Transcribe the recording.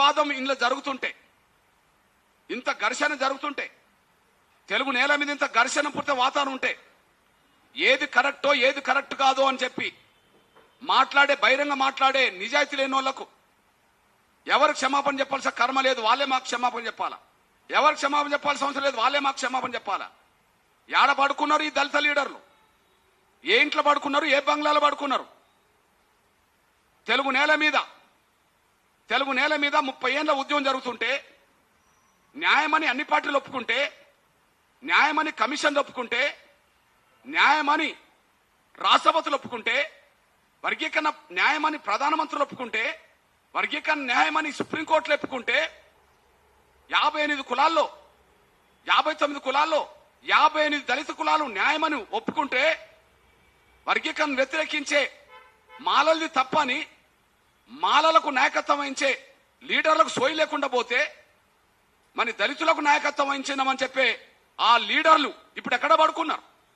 వివాదం ఇంట్లో జరుగుతుంటే ఇంత ఘర్షణ జరుగుతుంటే తెలుగు నేల మీద ఇంత ఘర్షణ పుట్టే వాతావరణం ఉంటే ఏది కరెక్టో ఏది కరెక్ట్ కాదో అని చెప్పి మాట్లాడే బహిరంగ మాట్లాడే నిజాయితీ లేని వాళ్ళకు ఎవరు క్షమాపణ చెప్పాల్సిన కర్మ లేదు వాళ్ళే మాకు క్షమాపణ చెప్పాలా? ఎవరు క్షమాపణ చెప్పాల్సిన అవసరం లేదు వాళ్ళే మాకు క్షమాపణ చెప్పాలా? ఏడ పడుకున్నారు ఈ దళిత లీడర్లు? ఏ ఇంట్లో పడుకున్నారు ఏ బంగ్లాలో పడుకున్నారు? తెలుగు నేల మీద తెలుగు నేల మీద ముప్పై ఏళ్ళ ఉద్యమం జరుగుతుంటే న్యాయమని అన్ని పార్టీలు ఒప్పుకుంటే న్యాయమని కమిషన్లు ఒప్పుకుంటే న్యాయమని రాష్ట్రపతులు ఒప్పుకుంటే వర్గీకరణ న్యాయమని ప్రధానమంత్రులు ఒప్పుకుంటే వర్గీకరణ న్యాయమని సుప్రీంకోర్టులు ఒప్పుకుంటే యాభై ఎనిమిది కులాల్లో యాభై తొమ్మిది కులాల్లో యాభై ఎనిమిది దళిత కులాలు న్యాయమని ఒప్పుకుంటే వర్గీకరణ వ్యతిరేకించే మాలల్ది తప్పని మాలలకు నాయకత్వం వహించే లీడర్లకు సోయి లేకుండా పోతే మరి దళితులకు నాయకత్వం వహించినామని చెప్పే ఆ లీడర్లు ఇప్పుడు ఎక్కడ పడుకున్నారు?